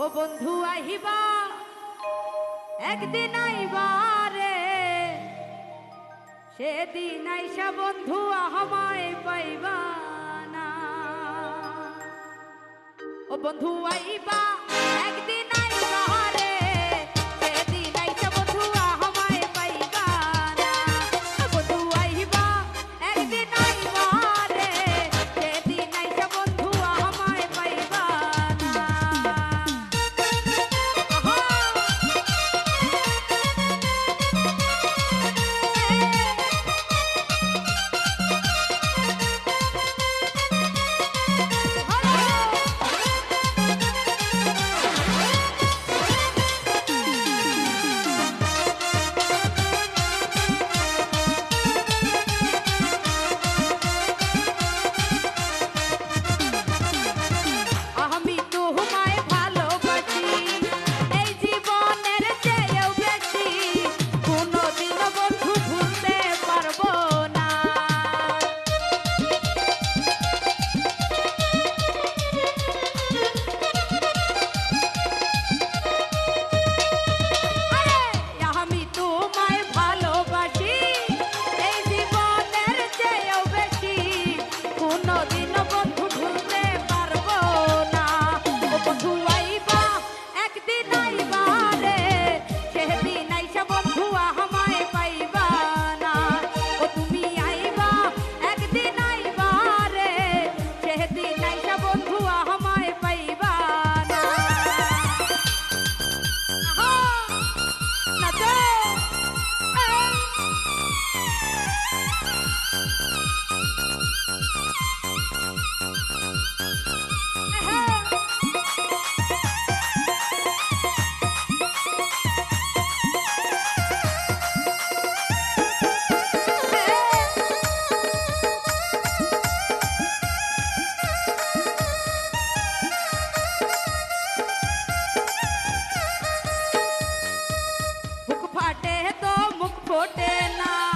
ও বন্ধু আহিবা একদিন আইবারে সেদিন আইসা বন্ধু আহমায় পাইবা না। ও বন্ধু আইবা না